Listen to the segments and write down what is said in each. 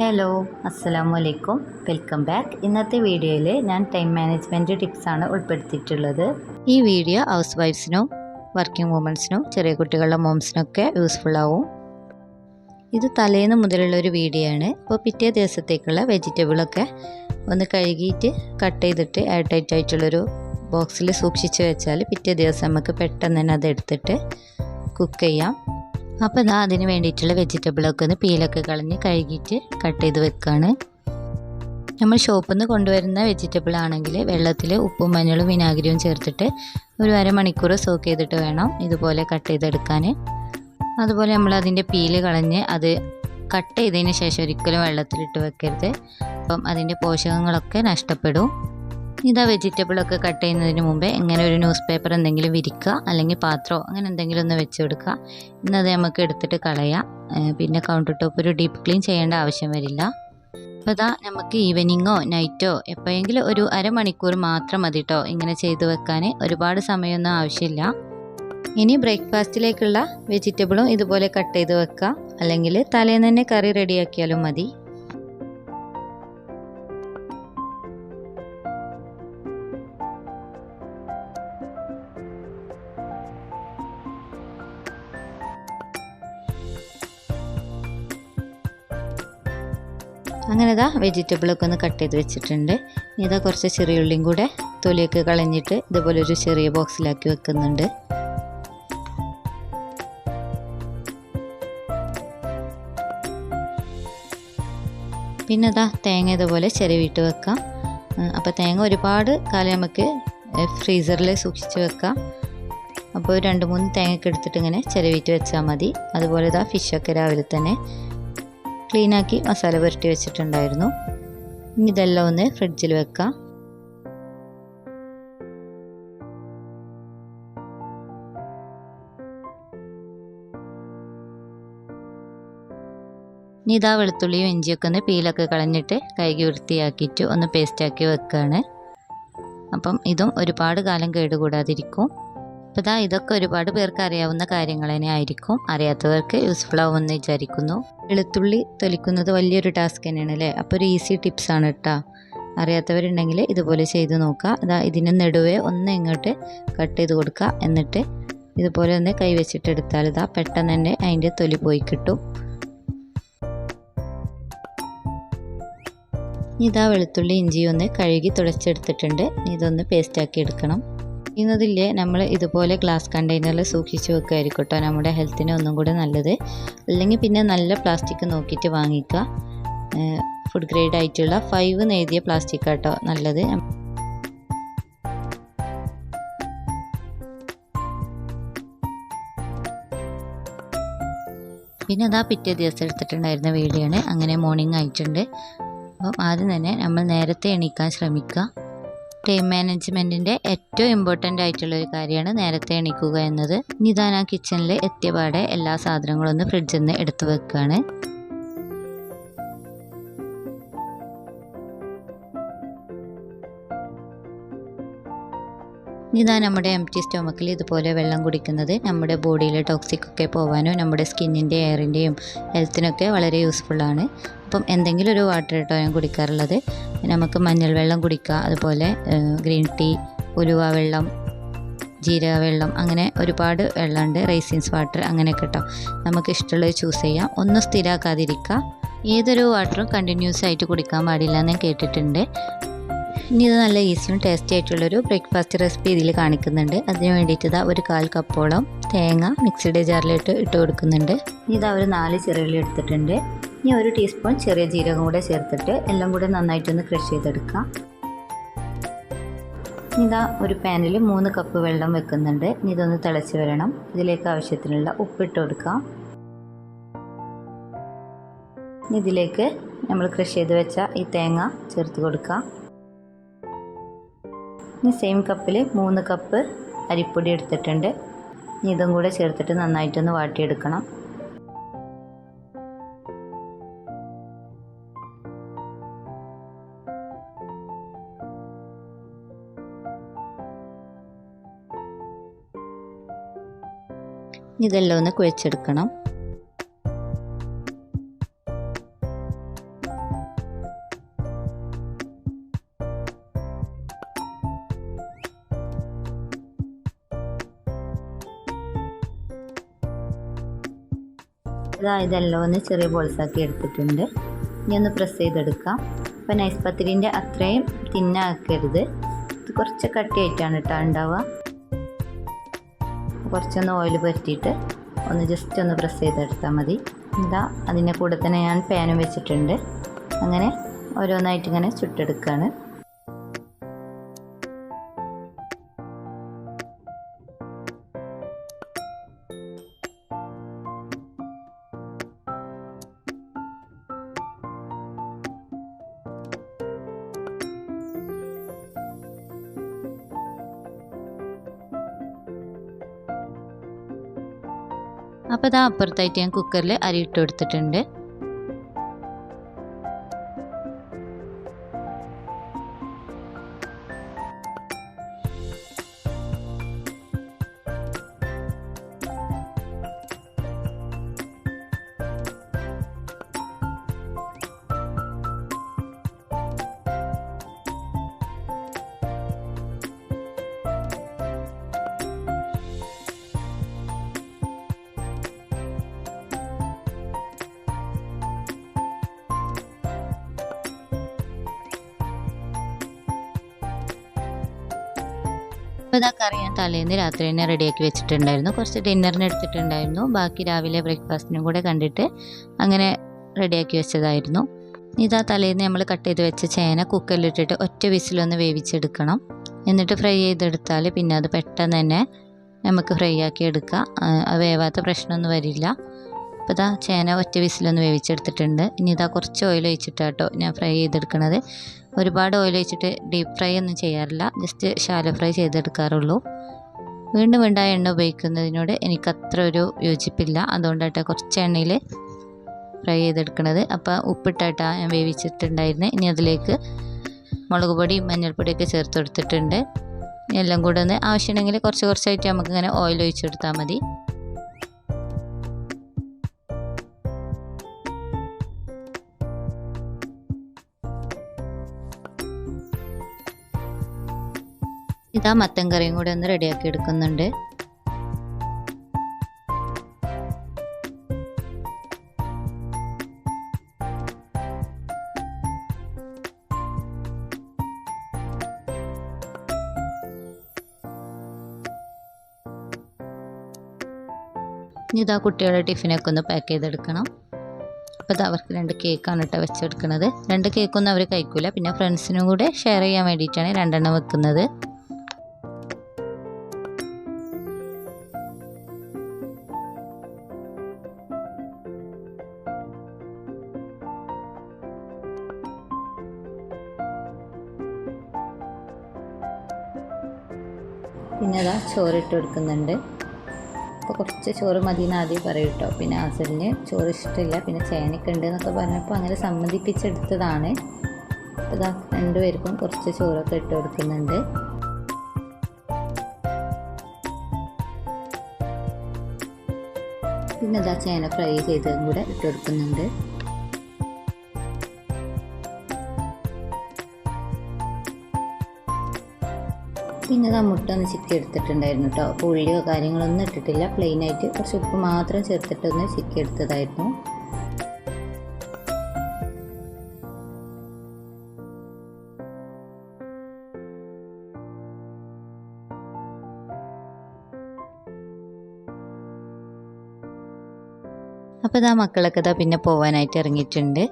Hello അസ്സലാമു അലൈക്കും welcome back ഇന്നത്തെ വീഡിയോയിൽ ഞാൻ ടൈം മാനേജ്മെന്റ് ടിപ്സാണ് ഉൾപ്പെടുത്തിയിട്ടുള്ളത്. ഈ വീഡിയോ ഹൗസ് വൈഫ്സിനും വർക്കിംഗ് വുമൻസിനും ചെറിയ കുട്ടികളുടെ മോംസിനൊക്കെ യൂസ്ഫുൾ ആവും. ഇത് തലേന്ന് മുതലുള്ള ഒരു വീഡിയോ ആണ്. അപ്പോൾ പിറ്റേ ദിവസത്തേക്കുള്ള വെജിറ്റബിളൊക്കെ ഒന്ന് കഴുകിയിട്ട് കട്ട് ചെയ്തിട്ട് എയർ ടൈറ്റ് ആയിട്ടുള്ളൊരു ബോക്സിൽ സൂക്ഷിച്ച് വെച്ചാൽ പിറ്റേ ദിവസം നമുക്ക് പെട്ടെന്ന് തന്നെ അത് എടുത്തിട്ട് കുക്ക് ചെയ്യാം. അപ്പോൾ ഇതാ അതിന് വേണ്ടിയിട്ടുള്ള വെജിറ്റബിളൊക്കെ ഒന്ന് പീലൊക്കെ കളഞ്ഞ് കഴുകിയിട്ട് കട്ട് ചെയ്ത് വെക്കുകയാണ് നമ്മൾ ഷോപ്പിൽ നിന്ന് കൊണ്ടുവരുന്ന വെജിറ്റബിൾ ആണെങ്കിൽ വെള്ളത്തിൽ ഉപ്പും മഞ്ഞളും വിനാഗിരിയും ചേർത്തിട്ട് ഒരു അരമണിക്കൂർ സോക്ക് ചെയ്തിട്ട് വേണം ഇതുപോലെ കട്ട് ചെയ്തെടുക്കാൻ. അതുപോലെ നമ്മൾ അതിന്റെ പീൽ കളഞ്ഞ് അത് കട്ട് ചെയ്തതിന് ശേഷം ഒരിക്കലും വെള്ളത്തിലിട്ട് വെക്കരുത്. അപ്പം അതിന്റെ പോഷകങ്ങളൊക്കെ നഷ്ടപ്പെടും. ഇതാ വെജിറ്റബിളൊക്കെ കട്ട് ചെയ്യുന്നതിന് മുമ്പേ ഇങ്ങനെ ഒരു ന്യൂസ് പേപ്പർ എന്തെങ്കിലും വിരിക്കുക അല്ലെങ്കിൽ പാത്രമോ അങ്ങനെ എന്തെങ്കിലും ഒന്ന് വെച്ച് കൊടുക്കുക. ഇന്നത് നമുക്ക് എടുത്തിട്ട് കളയാം. പിന്നെ കൗണ്ടർ ടോപ്പ് ഒരു ഡീപ്പ് ക്ലീൻ ചെയ്യേണ്ട ആവശ്യം വരില്ല. അപ്പോൾ ഇതാ നമുക്ക് ഈവനിങ്ങോ നൈറ്റോ എപ്പോഴെങ്കിലും ഒരു അരമണിക്കൂർ മാത്രം മതി കേട്ടോ ഇങ്ങനെ ചെയ്തു വെക്കാൻ ഒരുപാട് സമയമൊന്നും ആവശ്യമില്ല. ഇനി ബ്രേക്ക്ഫാസ്റ്റിലേക്കുള്ള വെജിറ്റബിളും ഇതുപോലെ കട്ട് ചെയ്ത് വെക്കുക. അല്ലെങ്കിൽ തലേന്ന് തന്നെ കറി റെഡിയാക്കിയാലും മതി. അങ്ങനെ ഇതാ വെജിറ്റബിളൊക്കെ ഒന്ന് കട്ട് ചെയ്ത് വെച്ചിട്ടുണ്ട്. ഇതാ കുറച്ച് ചെറിയ ഉള്ളിയും കൂടെ തൊലിയൊക്കെ കളഞ്ഞിട്ട് ഇതുപോലെ ഒരു ചെറിയ ബോക്സിലാക്കി വെക്കുന്നുണ്ട്. പിന്നെ ഇതാ തേങ്ങ ഇതുപോലെ ചെരുവിട്ട് വെക്കാം. അപ്പോൾ തേങ്ങ ഒരുപാട് കാലം നമുക്ക് ഫ്രീസറിൽ സൂക്ഷിച്ച് വെക്കാം. അപ്പോൾ രണ്ട് മൂന്ന് തേങ്ങയൊക്കെ എടുത്തിട്ട് ഇങ്ങനെ ചെരുവിട്ട് വെച്ചാൽ മതി. അതുപോലെ ഇതാ ഫിഷൊക്കെ രാവിലെ തന്നെ ക്ലീനാക്കി മസാല പുരട്ടി വെച്ചിട്ടുണ്ടായിരുന്നു. ഇനി ഇതെല്ലാം ഒന്ന് ഫ്രിഡ്ജിൽ വെക്കാം. ഇനി ഇതാ വെളുത്തുള്ളിയും ഇഞ്ചിയൊക്കെ ഒന്ന് പീലൊക്കെ കളഞ്ഞിട്ട് കഴുകി വൃത്തിയാക്കിയിട്ട് ഒന്ന് പേസ്റ്റാക്കി വെക്കുകയാണ് അപ്പം ഇതും ഒരുപാട് കാലം കേടുകൂടാതിരിക്കും. അപ്പോൾ ഇതാ ഇതൊക്കെ ഒരുപാട് പേർക്ക് അറിയാവുന്ന കാര്യങ്ങൾ തന്നെ ആയിരിക്കും. അറിയാത്തവർക്ക് യൂസ്ഫുൾ ആവുമെന്ന് വിചാരിക്കുന്നു. വെളുത്തുള്ളി തൊലിക്കുന്നത് വലിയൊരു ടാസ്ക് തന്നെയാണ് അല്ലേ? അപ്പോൾ ഒരു ഈസി ടിപ്സ് ആണ് കേട്ടോ അറിയാത്തവരുണ്ടെങ്കിൽ ഇതുപോലെ ചെയ്ത് നോക്കുക അതാ ഇതിന് നെടുവെ ഒന്ന് ഇങ്ങോട്ട് കട്ട് ചെയ്ത് കൊടുക്കുക എന്നിട്ട് ഇതുപോലെ ഒന്ന് കൈ വെച്ചിട്ട് ഇതാ പെട്ടെന്ന് തന്നെ അതിന്റെ തൊലി പോയി കിട്ടും. ഇതാ വെളുത്തുള്ളി ഇഞ്ചി ഒന്ന് കഴുകി തുടച്ചെടുത്തിട്ടുണ്ട്. ഇതൊന്ന് പേസ്റ്റാക്കി എടുക്കണം. ചെയ്യുന്നതില്ലേ നമ്മൾ ഇതുപോലെ ഗ്ലാസ് കണ്ടെയ്നറിൽ സൂക്ഷിച്ച് വെക്കുമായിരിക്കും കേട്ടോ നമ്മുടെ ഹെൽത്തിന് ഒന്നും കൂടെ നല്ലത്. അല്ലെങ്കിൽ പിന്നെ നല്ല പ്ലാസ്റ്റിക് നോക്കിയിട്ട് വാങ്ങിക്കുക. ഫുഡ് ഗ്രേഡ് ആയിട്ടുള്ള ഫൈവ് എഴുതിയ പ്ലാസ്റ്റിക് കേട്ടോ നല്ലത്. പിന്നെ അതാ പിറ്റേ ദിവസം എടുത്തിട്ടുണ്ടായിരുന്ന വീഡിയോ ആണ് അങ്ങനെ മോർണിംഗ് ആയിട്ടുണ്ട്. അപ്പം ആദ്യം തന്നെ നമ്മൾ നേരത്തെ എണീക്കാൻ ശ്രമിക്കുക. ടൈം മാനേജ്മെന്റിന്റെ ഏറ്റവും ഇമ്പോർട്ടന്റ് ആയിട്ടുള്ള ഒരു കാര്യമാണ് നേരത്തെ എണീക്കുക എന്നത്. നിദാന കിച്ചണിൽ എത്തിയപാടെ എല്ലാ സാധനങ്ങളും ഒന്ന് ഫ്രിഡ്ജിൽ നിന്ന് എടുത്തു വെക്കുകയാണ് ഇതാ നമ്മുടെ എം ടി സ്റ്റൊമക്കിൽ ഇതുപോലെ വെള്ളം കുടിക്കുന്നത്. നമ്മുടെ ബോഡിയിലെ ടോക്സിക് ഒക്കെ പോകാനും നമ്മുടെ സ്കിന്നിന്റെ എയറിന്റെയും ഹെൽത്തിനൊക്കെ വളരെ യൂസ്ഫുള്ളാണ് അപ്പം എന്തെങ്കിലും ഒരു വാട്ടർ കേട്ടോ ഞാൻ കുടിക്കാറുള്ളത്. നമുക്ക് മഞ്ഞൾ വെള്ളം കുടിക്കുക അതുപോലെ ഗ്രീൻ ടീ ഉലുവ വെള്ളം ജീരക വെള്ളം അങ്ങനെ ഒരുപാട് വെള്ളമുണ്ട്. റൈസിൻസ് വാട്ടർ അങ്ങനെയൊക്കെ കേട്ടോ നമുക്ക് ഇഷ്ടമുള്ളത് ചൂസ് ചെയ്യാം. ഒന്നും സ്ഥിരമാക്കാതിരിക്കുക ഏതൊരു വാട്ടറും കണ്ടിന്യൂസ് ആയിട്ട് കുടിക്കാൻ പാടില്ല എന്ന് കേട്ടിട്ടുണ്ട്. ഇനി ഇത് നല്ല ഈസിയും ടേസ്റ്റി ആയിട്ടുള്ളൊരു ബ്രേക്ക്ഫാസ്റ്റ് റെസിപ്പി ഇതിൽ കാണിക്കുന്നുണ്ട്. അതിന് വേണ്ടിയിട്ട് ഇതാ ഒരു കാൽ കപ്പോളം തേങ്ങ മിക്സിയുടെ ജാറിലിട്ട് ഇട്ട് കൊടുക്കുന്നുണ്ട്. ഇനി ഇതാ ഒരു നാല് ചെറുകളി എടുത്തിട്ടുണ്ട്. ഇനി ഒരു ടീസ്പൂൺ ചെറിയ ജീരകം കൂടെ ചേർത്തിട്ട് എല്ലാം കൂടെ നന്നായിട്ടൊന്ന് ക്രഷ് ചെയ്തെടുക്കാം. ഇതാ ഒരു പാനിൽ മൂന്ന് കപ്പ് വെള്ളം വെക്കുന്നുണ്ട്. ഇനി ഇതൊന്ന് തിളച്ച് വരണം. ഇതിലേക്ക് ആവശ്യത്തിനുള്ള ഉപ്പിട്ട് കൊടുക്കാം. ഇതിലേക്ക് നമ്മൾ ക്രഷ് ചെയ്ത് വെച്ച ഈ തേങ്ങ ചേർത്ത് കൊടുക്കാം. ഇനി സെയിം കപ്പിൽ മൂന്ന് കപ്പ് അരിപ്പൊടി എടുത്തിട്ടുണ്ട്. ഇനി ഇതും കൂടെ ചേർത്തിട്ട് നന്നായിട്ടൊന്ന് വാട്ടിയെടുക്കണം. ഇതെല്ലാം ഒന്ന് കുഴച്ചെടുക്കണം. ഇതാ ഇതെല്ലാം ഒന്ന് ചെറിയ ബോൾസാക്കി എടുത്തിട്ടുണ്ട്. ഇനി ഒന്ന് പ്രസ് ചെയ്തെടുക്കാം. അപ്പോൾ നൈസ് പത്തിരിന്റെ അത്രയും തിന്നാക്കരുത്. ഇത് കുറച്ച് കട്ടിയായിട്ടാണ് കേട്ടോ ഉണ്ടാവുക. കുറച്ചൊന്ന് ഓയിൽ പുരട്ടിയിട്ട് ഒന്ന് ജസ്റ്റ് ഒന്ന് പ്രസ് ചെയ്തെടുത്താൽ മതി. എന്താ അതിന്റെ കൂടെ തന്നെ ഞാൻ പാനും വെച്ചിട്ടുണ്ട്. അങ്ങനെ ഓരോന്നായിട്ട് ഇങ്ങനെ ചുട്ടെടുക്കുകയാണ് അപ്പോൾ ഇതാ അപ്പുറത്തായിട്ട് ഞാൻ കുക്കറിൽ അരി ഇട്ട് കൊടുത്തിട്ടുണ്ട്. അപ്പോൾ ഇതാ കറി ഞാൻ തലേന്ന് രാത്രി തന്നെ റെഡിയാക്കി വെച്ചിട്ടുണ്ടായിരുന്നു. കുറച്ച് ഡിന്നറിന് എടുത്തിട്ടുണ്ടായിരുന്നു. ബാക്കി രാവിലെ ബ്രേക്ക്ഫാസ്റ്റിനും കൂടെ കണ്ടിട്ട് അങ്ങനെ റെഡിയാക്കി വെച്ചതായിരുന്നു. ഇതാ തലേന്ന് നമ്മൾ കട്ട് ചെയ്ത് വെച്ച ചേന കുക്കറിലിട്ടിട്ട് ഒറ്റ വിസിലൊന്ന് വേവിച്ചെടുക്കണം. എന്നിട്ട് ഫ്രൈ ചെയ്തെടുത്താൽ പിന്നെ അത് പെട്ടെന്ന് തന്നെ നമുക്ക് ഫ്രൈ ആക്കി എടുക്കാം. വേവാത്ത പ്രശ്നമൊന്നും വരില്ല. അപ്പോൾ ഇതാ ചേന ഒറ്റ വിസിലൊന്ന് വേവിച്ചെടുത്തിട്ടുണ്ട്. ഇനി ഇതാ കുറച്ച് ഓയിൽ ഒഴിച്ചിട്ടാട്ടോ ഞാൻ ഫ്രൈ ചെയ്തെടുക്കണത്. ഒരുപാട് ഓയിൽ ഒഴിച്ചിട്ട് ഡീപ്പ് ഫ്രൈ ഒന്നും ചെയ്യാറില്ല. ജസ്റ്റ് ഷാലോ ഫ്രൈ ചെയ്തെടുക്കാറുള്ളൂ. വീണ്ടും വീണ്ടും ആ എണ്ണ ഉപയോഗിക്കുന്നതിനോട് എനിക്ക് അത്ര ഒരു യോജിപ്പില്ല. അതുകൊണ്ടായിട്ട് കുറച്ച് എണ്ണയിൽ ഫ്രൈ ചെയ്തെടുക്കണത്. അപ്പോൾ ഉപ്പിട്ടാട്ടാ ഞാൻ വേവിച്ചിട്ടുണ്ടായിരുന്നത് ഇനി അതിലേക്ക് മുളക് പൊടിയും മഞ്ഞൾപ്പൊടിയൊക്കെ ചേർത്ത് കൊടുത്തിട്ടുണ്ട്. എല്ലാം കൂടെ ഒന്ന് ആവശ്യമുണ്ടെങ്കിൽ കുറച്ച് കുറച്ചായിട്ട് നമുക്കിങ്ങനെ ഓയിൽ ഒഴിച്ചെടുത്താൽ മതി. ഇതാ മത്തൻ കറിയും കൂടെ ഒന്ന് റെഡിയാക്കി എടുക്കുന്നുണ്ട്. ഇതാ കുട്ടികളുടെ ടിഫിനൊക്കെ ഒന്ന് പാക്ക് ചെയ്തെടുക്കണം. അപ്പോൾ ഇത് അവർക്ക് രണ്ട് കേക്കാണ് കേട്ടോ വെച്ചെടുക്കുന്നത്. രണ്ട് കേക്കൊന്നും അവർ കഴിക്കില്ല പിന്നെ ഫ്രണ്ട്സിനും കൂടെ ഷെയർ ചെയ്യാൻ വേണ്ടിയിട്ടാണ് രണ്ടെണ്ണം വെക്കുന്നത്. പിന്നെ അതാ ചോറിട്ട് കൊടുക്കുന്നുണ്ട്. അപ്പോൾ കുറച്ച് ചോറ് മതി എന്ന് ആദ്യം പറയും കേട്ടോ പിന്നെ ആസലിന് ചോറ് ഇഷ്ടമില്ല പിന്നെ ചേനയ്ക്ക് ഉണ്ട് എന്നൊക്കെ പറഞ്ഞപ്പോൾ അങ്ങനെ സമ്മതിപ്പിച്ചെടുത്തതാണ്. അപ്പോൾ ഇതാ രണ്ടുപേർക്കും കുറച്ച് ചോറൊക്കെ ഇട്ട് കൊടുക്കുന്നുണ്ട്. പിന്നെ ഇതാ ചേന ഫ്രൈ ചെയ്തതും കൂടെ ഇട്ട് കൊടുക്കുന്നുണ്ട്. പിന്നെ ഇതാ മുട്ട ഒന്ന് ചിക്കി എടുത്തിട്ടുണ്ടായിരുന്നു കേട്ടോ അപ്പോൾ ഉള്ളിയോ കാര്യങ്ങളൊന്നും ഇട്ടിട്ടില്ല. പ്ലെയിൻ ആയിട്ട് കുറച്ച് ഉപ്പ് മാത്രം ചേർത്തിട്ടൊന്ന് ചിക്കി എടുത്തതായിരുന്നു. അപ്പോൾ ഇതാ മക്കളൊക്കെ ഇതാ പിന്നെ പോവാനായിട്ട് ഇറങ്ങിയിട്ടുണ്ട്.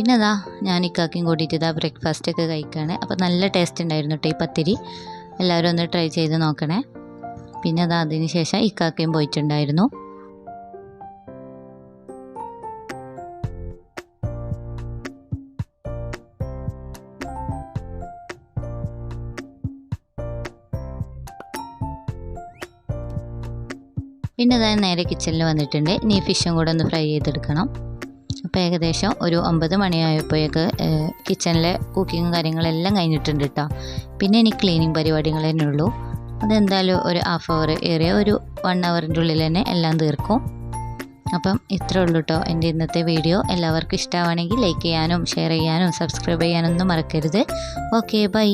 പിന്നെ അതാ ഞാൻ ഇക്കാക്കും കൂടിയിട്ട് ഇതാ ബ്രേക്ക്ഫാസ്റ്റ് ഒക്കെ കഴിക്കുകയാണ് അപ്പോൾ നല്ല ടേസ്റ്റ് ഉണ്ടായിരുന്നു കേട്ടോ ഈ പത്തിരി. എല്ലാവരും ഒന്ന് ട്രൈ ചെയ്ത് നോക്കണേ. പിന്നെ അതാ അതിന് ശേഷം ഇക്കാക്കയും പോയിട്ടുണ്ടായിരുന്നു. പിന്നെ അതായത് നേരെ കിച്ചണിൽ വന്നിട്ടുണ്ട്. ഇനി ഫിഷും കൂടെ ഒന്ന് ഫ്രൈ ചെയ്തെടുക്കണം. അപ്പോൾ ഏകദേശം ഒരു ഒമ്പത് മണിയായപ്പോഴേക്ക് കിച്ചണിലെ കുക്കിങ്ങും കാര്യങ്ങളെല്ലാം കഴിഞ്ഞിട്ടുണ്ട് കേട്ടോ പിന്നെ ഇനി ക്ലീനിങ് പരിപാടികൾ തന്നെ ഉള്ളൂ. അതെന്തായാലും ഒരു ഹാഫ് അവർ ഏറിയ ഒരു വൺ അവറിന്റെ ഉള്ളിൽ തന്നെ എല്ലാം തീർക്കും. അപ്പം ഇത്രേ ഉള്ളൂ കേട്ടോ എന്റെ ഇന്നത്തെ വീഡിയോ. എല്ലാവർക്കും ഇഷ്ടമാണെങ്കിൽ ലൈക്ക് ചെയ്യാനും ഷെയർ ചെയ്യാനും സബ്സ്ക്രൈബ് ചെയ്യാനൊന്നും മറക്കരുത്. Okay bye